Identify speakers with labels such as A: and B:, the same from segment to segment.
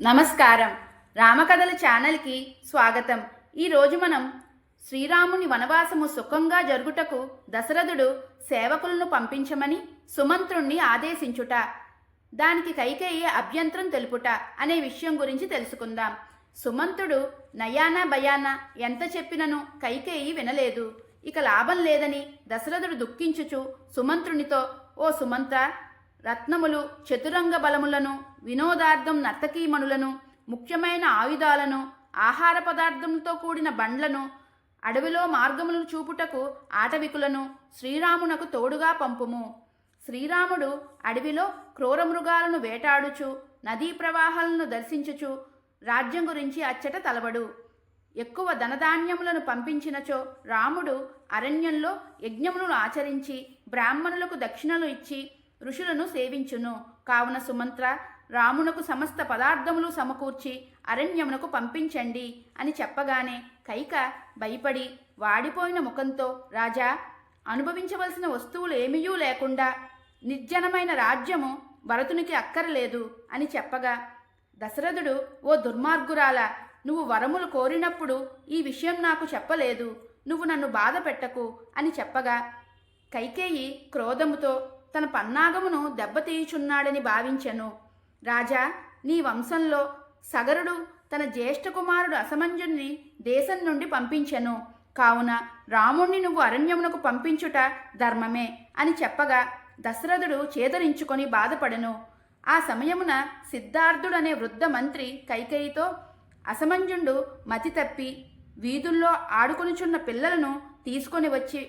A: నమస్కారం. రామకథల ఛానల్కి స్వాగతం. ఈరోజు మనం శ్రీరాముని వనవాసము సుఖంగా జరుగుటకు దశరథుడు సేవకులను పంపించమని సుమంత్రుణ్ణి ఆదేశించుట దానికి కైకేయి అభ్యంతరం తెలుపుట అనే విషయం గురించి తెలుసుకుందాం. సుమంతుడు నయానా భయానా ఎంత చెప్పినను కైకేయి వినలేదు. ఇక లాభం లేదని దశరథుడు దుఃఖించుచు సుమంత్రునితో ఓ సుమంత్ర రత్నములు చతురంగ బలములను వినోదార్థం నర్తకీమణులను ముఖ్యమైన ఆయుధాలను ఆహార పదార్థములతో కూడిన బండ్లను అడవిలో మార్గములను చూపుటకు ఆటవికులను శ్రీరామునకు తోడుగా పంపుము. శ్రీరాముడు అడవిలో క్రూరమృగాలను వేటాడుచు నదీ ప్రవాహాలను దర్శించుచు రాజ్యం గురించి అచ్చట తలబడు ఎక్కువ ధనధాన్యములను పంపించినచో రాముడు అరణ్యంలో యజ్ఞములను ఆచరించి బ్రాహ్మణులకు దక్షిణలు ఇచ్చి ఋషులను సేవించును. కావున సుమంత్ర రామునకు సమస్త పదార్థములు సమకూర్చి అరణ్యమునకు పంపించండి అని చెప్పగానే కైక భయపడి వాడిపోయిన ముఖంతో రాజా అనుభవించవలసిన వస్తువులు ఏమీయూ లేకుండా నిర్జనమైన రాజ్యము భరతునికి అక్కరలేదు అని చెప్పగా దశరథుడు ఓ దుర్మార్గురాల నువ్వు వరములు కోరినప్పుడు ఈ విషయం నాకు చెప్పలేదు. నువ్వు నన్ను బాధ పెట్టకు అని చెప్పగా కైకేయి క్రోధముతో తన పన్నాగమును దెబ్బతీయుచున్నాడని భావించెను. రాజా నీ వంశంలో సగరుడు తన జ్యేష్ఠ కుమారుడు అసమంజుని దేశం నుండి పంపించెను. కావున రాముణ్ణి నువ్వు అరణ్యమునకు పంపించుట ధర్మమే అని చెప్పగా దశరథుడు చేదరించుకొని బాధపడెను. ఆ సమయమున సిద్ధార్థుడనే వృద్ధ మంత్రి కైకేయితో అసమంజుండు మతి తప్పి వీధుల్లో ఆడుకొనుచున్న పిల్లలను తీసుకొని వచ్చి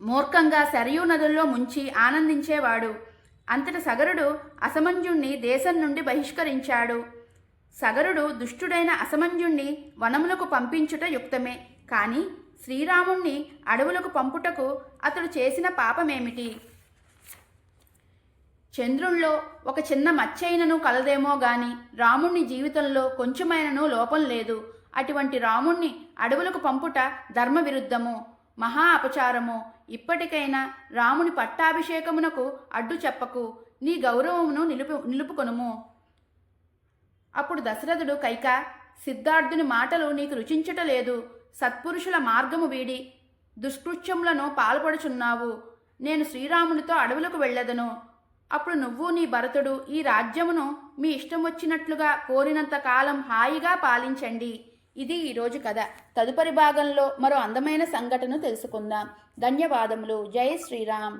A: మూర్ఖంగా సరియు నదుల్లో ముంచి ఆనందించేవాడు. అంతట సగరుడు అసమంజుణ్ణి దేశం నుండి బహిష్కరించాడు. సగరుడు దుష్టుడైన అసమంజుణ్ణి వనములకు పంపించుట యుక్తమే. కానీ శ్రీరాముణ్ణి అడవులకు పంపుటకు అతడు చేసిన పాపమేమిటి? చంద్రుల్లో ఒక చిన్న మచ్చైనను కలదేమో గాని రాముణ్ణి జీవితంలో కొంచెమైనను లోపం లేదు. అటువంటి రాముణ్ణి అడవులకు పంపుట ధర్మ విరుద్ధము మహా అపచారము ఇప్పటికైనా రాముని పట్టాభిషేకమునకు అడ్డు చెప్పకు. నీ గౌరవమును నిలుపు నిలుపుకొనుము. అప్పుడు దశరథుడు కైక సిద్ధార్థుని మాటలు నీకు రుచించటలేదు. సత్పురుషుల మార్గము వీడి. దుష్కృత్యములను పాల్పడుచున్నావు. నేను శ్రీరామునితో అడవులకు వెళ్ళదను. అప్పుడు నువ్వు నీ భరతుడు ఈ రాజ్యమును మీ ఇష్టం వచ్చినట్లుగా కోరినంత కాలం హాయిగా పాలించండి. ఇది ఈరోజు కథ. తదుపరి భాగంలో మరో అందమైన సంఘటన తెలుసుకుందాం. ధన్యవాదములు. జై శ్రీరామ్.